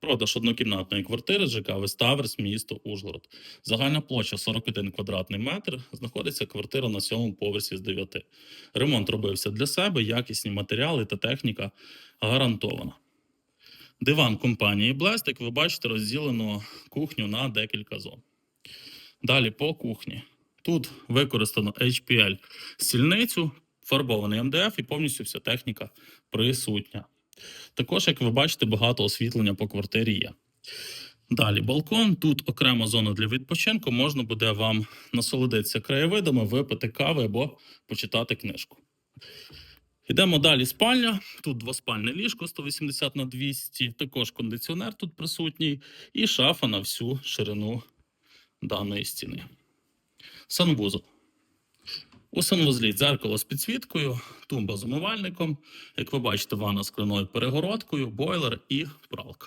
Продаж однокімнатної квартири ЖК Веставерс, місто Ужгород. Загальна площа 41 квадратний метр. Знаходиться квартира на сьомому поверсі з 9. Ремонт робився для себе, якісні матеріали та техніка гарантована. Диван компанії Blast, ви бачите, розділено кухню на декілька зон. Далі по кухні. Тут використано HPL стільницю, фарбований МДФ і повністю вся техніка присутня. Також, як ви бачите, багато освітлення по квартирі є. Далі балкон. Тут окрема зона для відпочинку. Можна буде вам насолодитися краєвидами, випити кави або почитати книжку. Йдемо далі. Спальня. Тут двоспальне ліжко 180 на 200, також кондиціонер тут присутній, і шафа на всю ширину даної стіни. Санвузол. У санвузлі дзеркало з підсвіткою, тумба з умивальником. Як ви бачите, ванна з кляною перегородкою, бойлер і пралка.